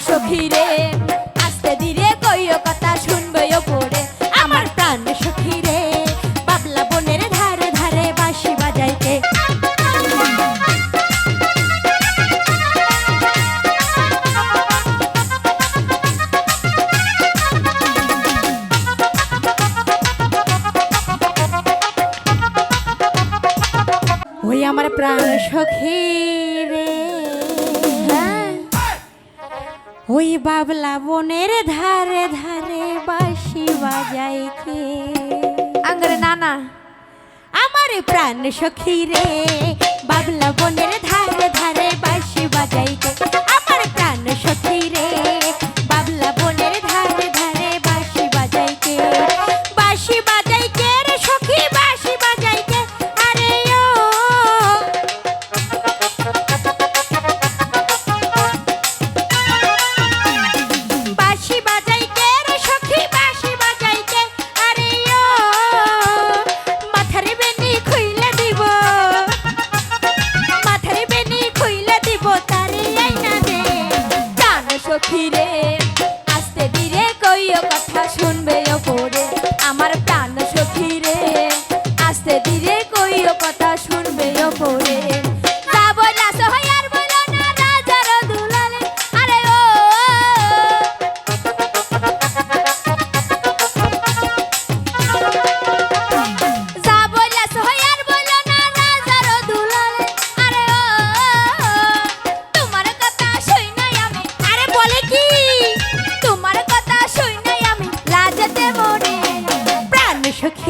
সখী রে আস্তে ধীরে কইও কথা শুনবে পড়ে। আমার প্রাণ সখী রে বাবলা বনের ধারে ধারে বাঁশি বাজাইতে। ওই আমার প্রাণ সখী। ওই বাবলা বনের ধারে ধারে বাঁশি বাজাই কে আঙ্গরে নানা। আমার প্রাণ সখী রে বাবলা বনের ধারে ধারে বাঁশি বাজাই কে আমার প্রাণ সখী রে বাবলা বনের ধারে ধারে বাঁশি বাজাই কে বাঁশি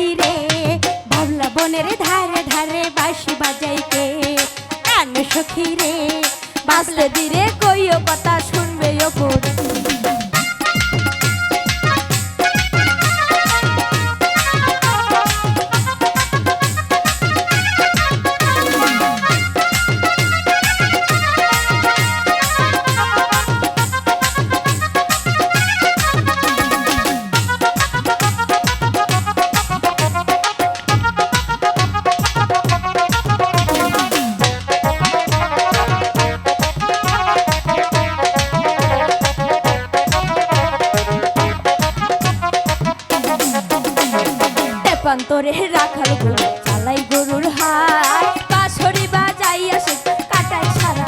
সখী রে বাবলা বনের ধারে ধারে বাঁশি বাজাইতে কান সখী রে বাসলে দিরে কইও কথা শুনবে ও তেপান্তরে রাখার গরু, চালাই গরুর হাট বাঁশরি বাজাই আসে কাটাই সারা।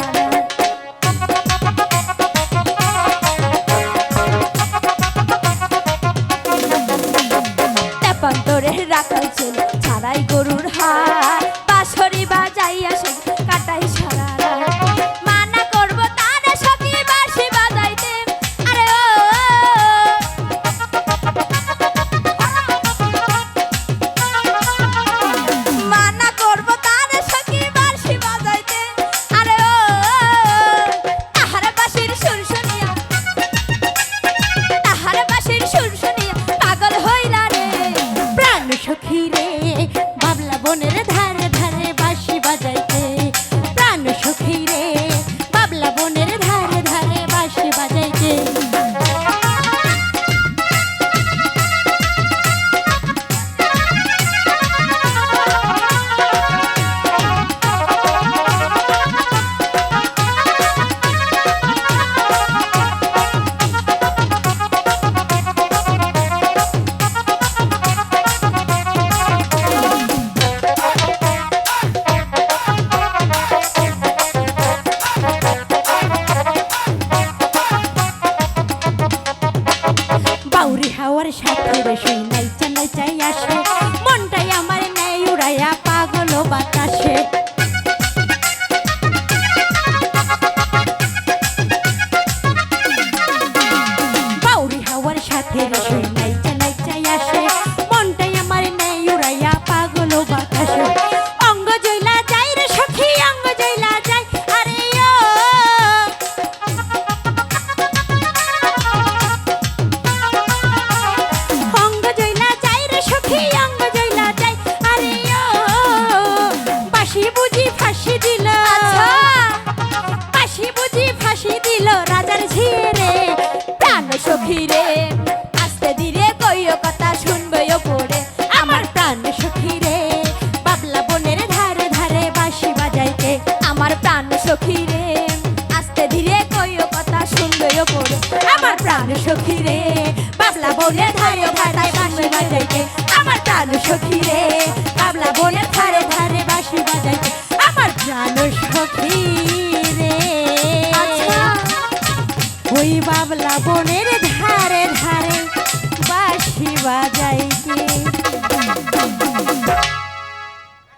তেপান্তরে রাখাল ছাড়াই গরুর হাট বাঁশরি বাজাই বাউরি হাওয়ার সাথে রে শুই নাইচা নাইচাই আসে। মনটাই আমার নেই উড়াইয়া পাগল বাতাসে। ঝিয়ে প্রাণ সখী রে। আস্তে ধীরে কইও কথা শুনবে পড়ে আমার প্রাণ সখী রে বাবলা বনের ধারে ধারে বাঁশি বাজাইতে আমার প্রাণ সখী রে। আস্তে ধীরে কইও কথা শুনবে পড়ে আমার প্রাণ সখী রে বাবলা বনের ধারে ধারে বাঁশি বাজাইতে সাবলা বনের ধারে ধারে বাঁশি বাজাই।